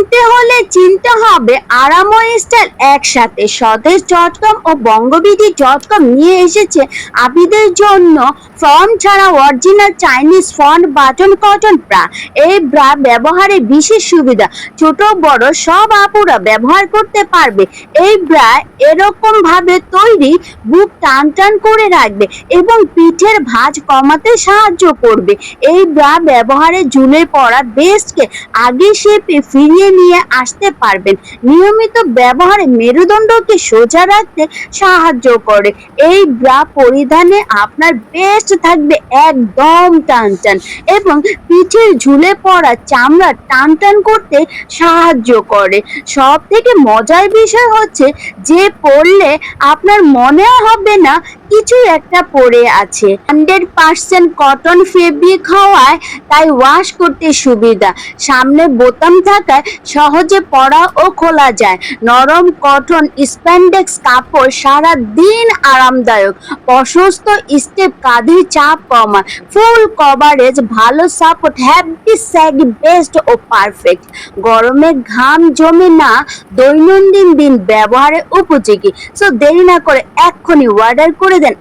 কিনতে হলে চিনতে হবে। আরাময় স্টাইল একসাথে। স্বদেশ ডট কম ও বঙ্গবিধি ডট কম নিয়ে এসেছে আবিদের জন্য। ফর্ম ছাড়া original Chinese front, button, cotton, bra. এই ব্রা ব্যবহারে বিশেষ সুবিধা। ছোট, বড় সব আপুরা ব্যবহার করতে পারবে। এই ব্রা এরকম ভাবে তৈরি, বুক টান টান করে রাখবে এবং পিঠের ভাঁজ কমাতে সাহায্য করবে। এই ব্রা ব্যবহারে ঝুলে পড়া বেস্টকে আগে শেপে ফিরিয়ে নিয়ে আসতে পারবেন। নিয়মিত ব্যবহারে মেরুদণ্ডকে সোজা রাখতে সাহায্য করে। এই ব্রা পরিধানে আপনার বেস্ট থাকবে একদম টান টান এবং পিঠের ঝুলে পড়া চামড়া টান টান করতে সাহায্য করে। সব থেকে মজার বিষয় হচ্ছে যে পড়লে আপনার মনে হবে না কিছু একটা পরে আছে। হান্ড্রেড পার্সেন্ট কটন ফেব্রিক হওয়ায় তাই ওয়াশ করতে সুবিধা। সামনে বোতাম থাকায় সহজে পরা ও খোলা যায়। নরম কটন স্প্যান্ডেক্স কাপড় সারা দিন আরামদায়ক। প্রশস্ত স্টেপ কাঁধে চাপ কমা ফুল কভারেজ, ভালো সাপোর্ট, হ্যাপি স্যাগি বেস্ট ও পারফেক্ট। গরমে ঘাম জমে না, দৈনন্দিন দিন ব্যবহারে উপযোগী। সো দেরি না করে এক্ষুনি অর্ডার করে দেন